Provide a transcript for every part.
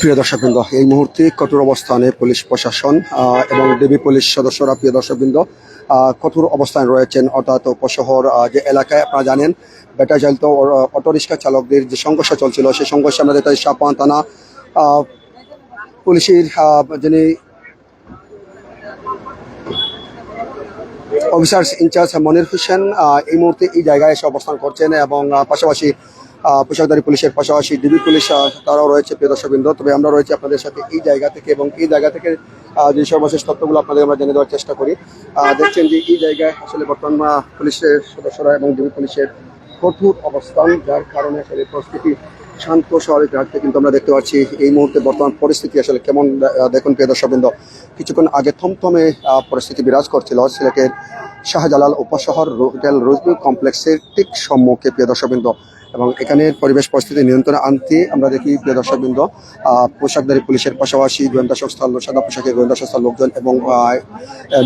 প্রিয় দর্শকবৃন্দ, এই মুহূর্তে কঠোর অবস্থানে পুলিশ প্রশাসন এবং ডিবি পুলিশ সদস্যরা, প্রিয় দর্শকবৃন্দ কঠোর অবস্থানে রয়েছেন। অর্থাৎ উপশহর যে এলাকায় আপনারা জানেন বেটা চালিত অটোরিক্সা চালকদের যে সংঘর্ষ চলছিল, সেই সংঘর্ষে আমরা দেখতে সাপান থানা পুলিশের যিনি অফিসার্স ইনচার্জ মনির হোসেন এই মুহূর্তে এই জায়গায় এসে অবস্থান করছেন এবং পাশাপাশি আহ, পোশাকধারী পুলিশের পাশাপাশি ডিবি পুলিশ তারাও রয়েছে প্রিয় দর্শকবৃন্দ। তবে আমরা রয়েছি আপনাদের সাথে এই জায়গা থেকে এবং এই জায়গা থেকে যে সর্বশেষ তথ্যগুলো আপনাদের আমরা জেনে দেওয়ার চেষ্টা করি। দেখছেন যে এই জায়গায় আসলে বর্তমান পুলিশের সদস্যরা এবং ডিবি পুলিশের কঠোর অবস্থান যার কারণে আসলে পরিস্থিতি শান্ত স্বাভাবিক রাখতে কিন্তু আমরা দেখতে পাচ্ছি এই মুহূর্তে বর্তমান পরিস্থিতি আসলে কেমন দেখুন প্রিয় দর্শকবৃন্দ। কিছুক্ষণ আগে থমথমে পরিস্থিতি বিরাজ করছিল সিলেটের শাহজালাল উপশহর হোটেল রোজভিউ কমপ্লেক্সের ঠিক সম্মুখে প্রিয় দর্শকবৃন্দ। এবং এখানের পরিবেশ পরিস্থিতি নিয়ন্ত্রণে আনতে আমরা দেখি প্রিয় দর্শকবৃন্দ পোশাকধারী পুলিশের পাশাপাশি গোয়েন্দা সংস্থার সাদা পোশাকের গোয়েন্দা সংস্থার লোকজন এবং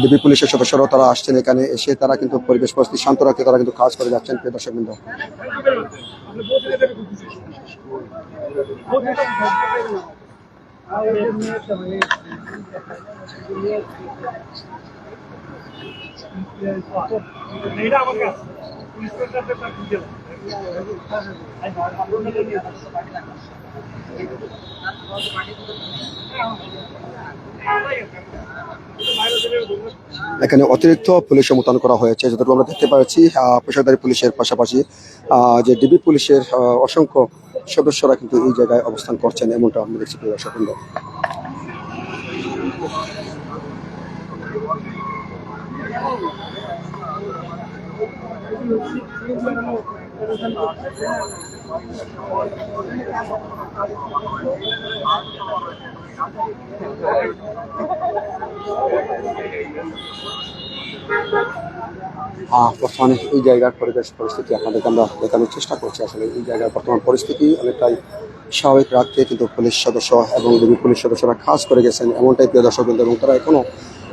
ডিবি পুলিশের সদস্যরাও তারা আসছেন এখানে এসে তারা কিন্তু পরিবেশ পরিস্থিতি শান্ত রাখতে তারা কিন্তু কাজ করে যাচ্ছেন প্রিয় দর্শকবৃন্দ। এটা আমার কাছে। এখানে অতিরিক্ত পুলিশ মোতায়েন করা হয়েছে, যতটুকু আমরা দেখতে পাচ্ছি পেশাদারি পুলিশের পাশাপাশি যে ডিবি পুলিশের অসংখ্য সদস্যরা কিন্তু এই জায়গায় অবস্থান করছেন, এমনটা আমরা দেখছি দর্শকবৃন্দ। বর্তমানে এই জায়গার পরিবেশ পরিস্থিতি আপনাদেরকে আমরা দেখানোর চেষ্টা করছি। আসলে এই জায়গার বর্তমান পরিস্থিতি অনেকটাই স্বাভাবিক রাখতে কিন্তু পুলিশ সদস্য এবং পুলিশ সদস্যরা কাজ করে গেছেন। এমনটাই প্রিয় দর্শক এবং তারা এখনও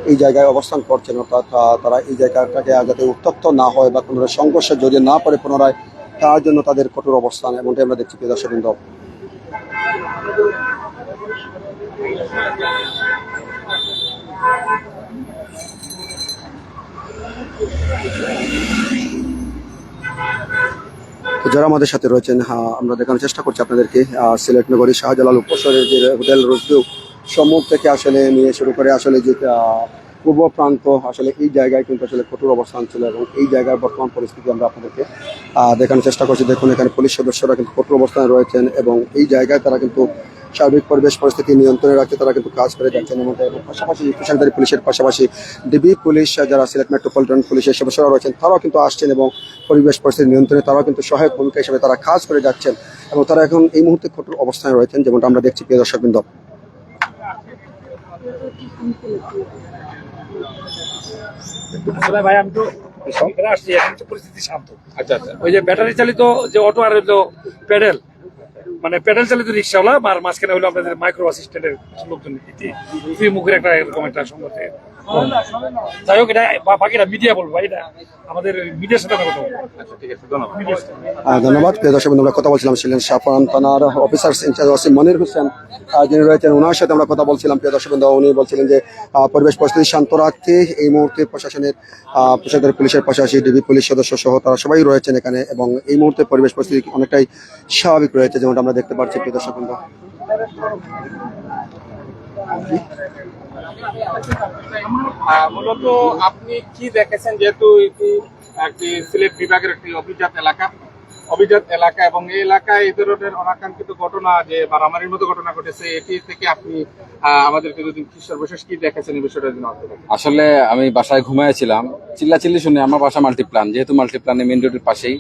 এই জায়গায় অবস্থান করছেন অর্থাৎ তারা এই জায়গাটাকে যাতে উত্তপ্ত না হয় বা কোনো সংঘর্ষে যদি না পড়ে পুনরায় তার জন্য তাদের কঠোর অবস্থান এমনটাই আমরা দেখছি প্রিয় দর্শক যারা আমাদের সাথে রয়েছেন আহ, আমরা দেখানোর চেষ্টা করছি আপনাদেরকে সিলেট নগরী শাহজালাল উপশহরের যে হোটেল রোজভিউ সম্মুখ থেকে আসলে নিয়ে শুরু করে আসলে যে পূর্ব প্রান্ত, আসলে এই জায়গায় কিন্তু আসলে কঠোর অবস্থান ছিল এবং এই জায়গার বর্তমান পরিস্থিতি আমরা আপনাদেরকে দেখানোর চেষ্টা করছি। দেখুন, এখানে পুলিশ সদস্যরা কিন্তু কঠোর অবস্থানে রয়েছেন এবং এই জায়গায় তারা কিন্তু সার্বিক পরিবেশ পরিস্থিতি নিয়ন্ত্রণে রাখতে তারা কিন্তু কাজ করে যাচ্ছেন এবং পাশাপাশি পেশাদারি পুলিশের পাশাপাশি ডিবি পুলিশ, যারা সিলেট মেট্রোপলিটন পুলিশের সদস্যরা রয়েছেন, তারাও কিন্তু আসছেন এবং পরিবেশ পরিস্থিতি নিয়ন্ত্রণে, তারাও কিন্তু সহায়ক ভূমিকা হিসেবে তারা কাজ করে যাচ্ছেন এবং তারা এখন এই মুহূর্তে কঠোর অবস্থানে রয়েছেন, যেমনটা আমরা দেখছি, প্রিয় দর্শকবৃন্দ। ভাই আমি তো আসছি এখন তো পরিস্থিতি শান্ত। আচ্ছা আচ্ছা। ওই যে ব্যাটারি চালিত যে অটো আর প্যাডেল মানে প্যাডেল চালিত রিক্সাওয়ালা আর মাঝখানে হলো আপনাদের মাইক্রো অ্যাসিস্ট্যান্টের লোকজন। দুই মুখের একটা এরকম একটা সংগঠন যাই হোক এটা বাকিটা মিডিয়া বলব এটা আমাদের মিডিয়ার সাথে কথা বলব। আচ্ছা ঠিক আছে ধন্যবাদ। প্রিয় দর্শক আমরা কথা বলছিলাম ছিলেন সাফান থানার অফিসার ইনচার্জ ওসিম মনির হোসেন। যিনি রয়েছেন ওনার সাথে আমরা কথা বলছিলাম। প্রিয় দর্শক বন্ধু, উনি বলছিলেন যে আহ, পরিবেশ পরিস্থিতি শান্ত রাখতে এই মুহূর্তে প্রশাসনের আহ, পেশাদার পুলিশের পাশাপাশি ডিবি পুলিশ সদস্য সহ তারা সবাই রয়েছেন এখানে এবং এই মুহূর্তে পরিবেশ পরিস্থিতি অনেকটাই স্বাভাবিক রয়েছে যেমন আমরা দেখতে পাচ্ছি প্রিয় দর্শক। মূলত আপনি কি দেখেছেন যেহেতু এটি একটি সিলেট বিভাগের একটি অভিজাত এলাকা অভিজাত এলাকা এবং এই এলাকায় এই ধরনের অনাকাঙ্ক্ষিত ঘটনা যে মারামারির মতো ঘটনা ঘটেছে এটি থেকে আপনি আহ, আমাদেরকে যদি কি সর্বশেষ কি দেখেছেন এই বিষয়টা আমাদের বলেন। আসলে আমি বাসায় ঘুমাইছিলাম চিল্লা চিল্লি শুনে আমার বাসা মাল্টিপ্লান যেহেতু মাল্টিপ্লানে মেন রোডের পাশেই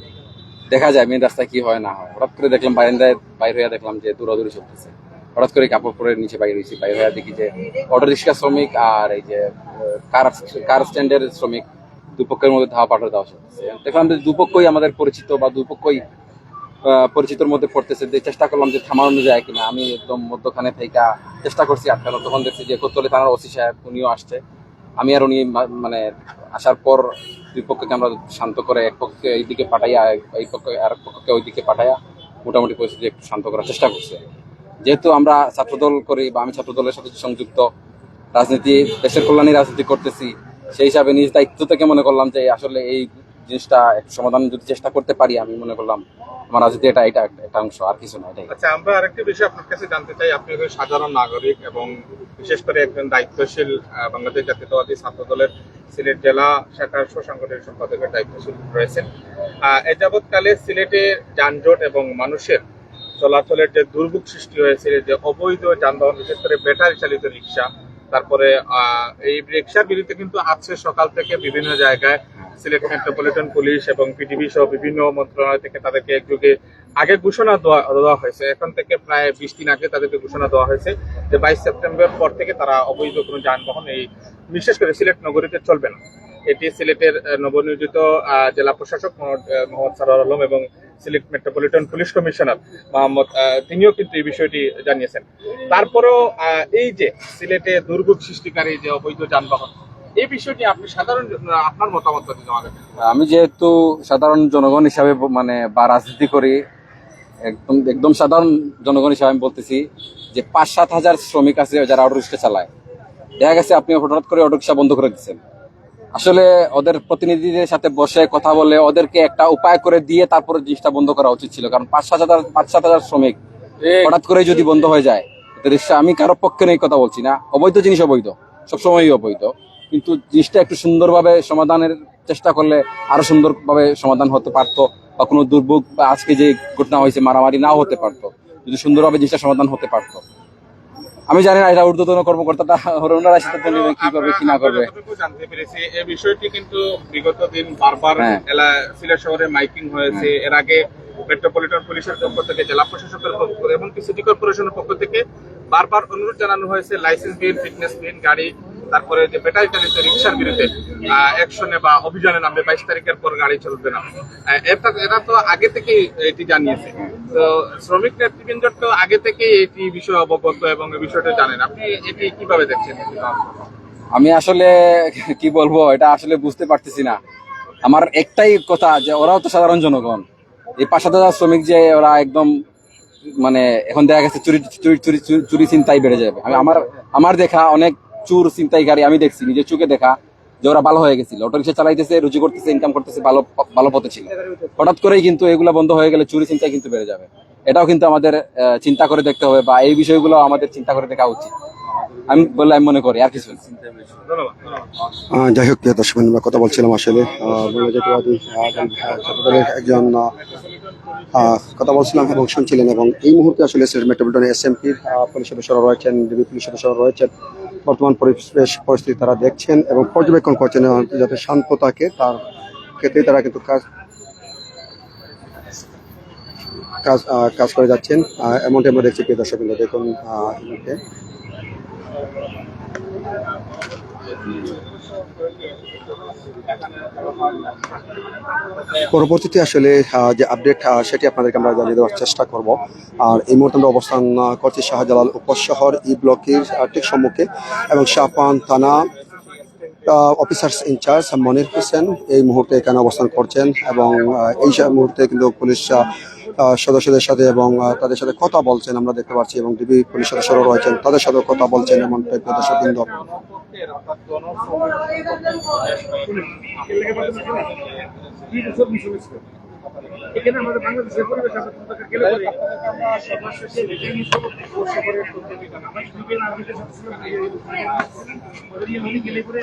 দেখা যায় মেন রাস্তায় কি হয়, না হয়। হঠাৎ করে দেখলাম বারান্দায় বাইর হয়ে দেখলাম যে দৌড়াদৌড়ি চলতেছে। হঠাৎ করে কাপড় পরে নিচে বাইরে হয়েছি বাইরে হয়ে দেখি যে অটো রিক্সা শ্রমিক আর এই যে কার কার স্ট্যান্ডের শ্রমিক দুপক্ষের মধ্যে ধাওয়া পাঠার দেওয়া চলতেছে। দেখলাম যে দুপক্ষই আমাদের পরিচিত বা দুপক্ষই পরিচিতর মধ্যে পড়তেছে চেষ্টা করলাম যে থামানো যায় কিনা। আমি একদম মধ্যখানে থেকে চেষ্টা করছি আটকানো তখন দেখছি যে কোতলে থানার ওসি সাহেব, উনিও আসছে। আমি আর উনি মানে আসার পর দুই পক্ষকে আমরা শান্ত করে এক পক্ষকে এইদিকে পাঠাইয়া, এই পক্ষকে আর এক পক্ষকে ওইদিকে পাঠাইয়া মোটামুটি পরিস্থিতি একটু শান্ত করার চেষ্টা করছি। যেহেতু আমরা ছাত্রদল করি বা আমি ছাত্রদলের সাথে সংযুক্ত, রাজনীতি, দেশের কল্যাণে রাজনীতি করতেছি, সেই হিসাবে নিজ দায়িত্ব থেকে মনে করলাম যে আসলে এই জিনিসটা একটু সমাধান যদি চেষ্টা করতে পারি, আমি মনে করলাম আমার রাজনীতি এটা এটা একটা- অংশ, আর কিছু না, এটাই। আচ্ছা আমরা আরেকটি বিষয় আপনার কাছে জানতে চাই। আপনি সাধারণ নাগরিক এবং বিশেষ করে একজন দায়িত্বশীল বাংলাদেশ জাতীয়তাবাদী ছাত্র দলের সিলেট জেলা শাখার সুসাংগঠনিক সম্পাদকের দায়িত্বশীল রয়েছেন। এ যাবৎকালে সিলেটে যানজট এবং মানুষের চলাচলের যে দুর্ভোগ সৃষ্টি হয়েছে যে অবৈধ যানবাহন, বিশেষ করে ব্যাটারি চালিত রিক্সা, তারপরে এই রিক্সার বিরুদ্ধে কিন্তু আজকে সকাল থেকে বিভিন্ন জায়গায় সিলেট মেট্রোপলিটন পুলিশ এবং পিটিভি সহ বিভিন্ন মন্ত্রণালয় থেকে তাদেরকে একযোগে আগে ঘোষণা দেওয়া হয়েছে। এখন থেকে প্রায় বিশ দিন আগে তাদেরকে ঘোষণা দেওয়া হয়েছে যে বাইশ সেপ্টেম্বর পর থেকে তারা অবৈধ কোনো যানবাহন এই, বিশেষ করে সিলেট নগরীতে চলবে না। এটি সিলেটের নবনিয়োজিত জেলা প্রশাসক মোহাম্মদ সারোয়ার আলম এবং Sylhet metropolitan police commissioner Mohammad তিনিও কিন্তু এই বিষয়টি জানিয়েছেন। তারপরেও এই যে সিলেটে দুর্ভোগ সৃষ্টিকারী যে অবৈধ যানবাহন, এই বিষয়টি আপনি সাধারণ আপনার মতামত আমি যেহেতু সাধারণ জনগণ হিসাবে মানে বা রাজনীতি করি একদম একদম সাধারণ জনগণ হিসাবে আমি বলতেছি যে পাঁচ সাত হাজার শ্রমিক আছে যারা অটো রিক্সা চালায়। দেখা গেছে আপনি হঠাৎ করে অটো রিক্সা বন্ধ করে দিচ্ছেন। আসলে ওদের প্রতিনিধিদের সাথে বসে কথা বলে ওদেরকে একটা উপায় করে দিয়ে তারপরে জিনিসটা বন্ধ করা উচিত ছিল। কারণ পাঁচ সাত হাজার পাঁচ সাত হাজার শ্রমিক হঠাৎ করে যদি বন্ধ হয়ে যায় রিক্সা আমি কারও পক্ষে নেই কথা বলছি না। অবৈধ জিনিস অবৈধ সবসময়ই অবৈধ। কিন্তু জিনিসটা একটু সুন্দরভাবে সমাধানের চেষ্টা করলে আরও সুন্দরভাবে সমাধান হতে পারতো বা কোনো দুর্ভোগ বা আজকে যে ঘটনা হয়েছে মারামারি নাও হতে পারতো যদি সুন্দরভাবে জিনিসটা সমাধান হতে পারতো। আমি জানি না এটা ঊর্ধ্বতন কর্মকর্তাটা ওনারা সিদ্ধান্ত নেবে কি করবে কি না করবে। জানতে পেরেছি এই বিষয়টি কিন্তু বিগত দিন বারবার হ্যাঁ। সিলেট শহরে মাইকিং হয়েছে। এর আগে মেট্রোপলিটন পুলিশের পক্ষ থেকে জেলা প্রশাসকের পক্ষ থেকে এবং সিটি কর্পোরেশনের পক্ষ থেকে বারবার অনুরোধ জানানো হয়েছে লাইসেন্স বিহীন ফিটনেস বিহীন গাড়ি তারপরে যে ব্যাটারি চালিত রিক্সার বিরুদ্ধে অ্যাকশনে বা অভিযানে নামবে বাইশ তারিখের পর গাড়ি চলবে না এটা এরা তো আগে থেকেই এটি জানিয়েছে তো শ্রমিক নেতৃবৃন্দ তো আগে থেকেই এটি বিষয়ে অবগত এবং এই বিষয়টা জানেন আপনি এটি কীভাবে দেখছেন আমি আসলে কি বলব এটা আসলে বুঝতে পারতেছি না আমার একটাই কথা যে ওরাও তো সাধারণ জনগণ এই হাজার শ্রমিক যে ওরা একদম মানে এখন দেখা গেছে চুরি চুরি চুরি- চুরি চিন্তাই বেড়ে যাবে আমি আমার আমার দেখা অনেক চুর চিন্তাই গাড়ি আমি দেখছি, নিজের চোখে দেখা যে ওরা ভালো হয়ে গেছিল। অটো রিক্সা চালাইতেছে, রুজি করতেছে ইনকাম করতেছে, ভালো ভালো পথে ছিল। হঠাৎ করেই কিন্তু এগুলো বন্ধ হয়ে গেলে চুরি চিন্তাই কিন্তু বেড়ে যাবে। এটাও কিন্তু আমাদের চিন্তা করে দেখতে হবে বা এই বিষয়গুলো আমাদের চিন্তা করে দেখা উচিত। আমি বলে আমি মনে করি, আর কিছু যাই হোক দর্শক আমরা কথা বলছিলাম আসলে। একজন কথা বলছিলাম এবং শুনছিলেন এবং এই মুহূর্তে আসলে মেট্রোপলিটন এসএমপির পুলিশ সদস্যরা রয়েছেন, ডিবি পুলিশ সদস্যরা রয়েছেন। বর্তমান পরিবেশ পরিস্থিতি তারা দেখছেন এবং পর্যবেক্ষণ করছেন যাতে শান্ত থাকে তার ক্ষেত্রেই তারা কিন্তু কাজ কাজ কাজ করে যাচ্ছেন এমনটি আমরা দেখছি প্রিয় দর্শক। দেখুন মুহূর্তে পরবর্তীতে আসলে যে আপডেট সেটি আপনাদেরকে আমরা জানিয়ে দেওয়ার চেষ্টা করব। আর এই মুহূর্তে আমরা অবস্থান করছি শাহজালাল উপশহর, ই ব্লকের ঠিক সম্মুখে। এবং শাহপান থানা অফিসার্স ইনচার্জ মনির হোসেন, এই মুহূর্তে এখানে অবস্থান করছেন। এবং এই মুহূর্তে কিন্তু পুলিশ সদস্যদের সাথে এবং তাদের সাথে কথা বলছেন, আমরা দেখতে পাচ্ছি এবং ডিবি পুলিশ সদস্যরাও রয়েছেন, তাদের সাথেও কথা বলছেন এমন টাইপের দর্শক এখানে আমাদের বাংলাদেশের পরিবেশ আছে পতাকা গেলে পরে সর্বশেষে রিটার্নিং সভাপতি বর্ষ করে আমরা দুজন আর্মিদের সাথে ছিলাম গেলে পরে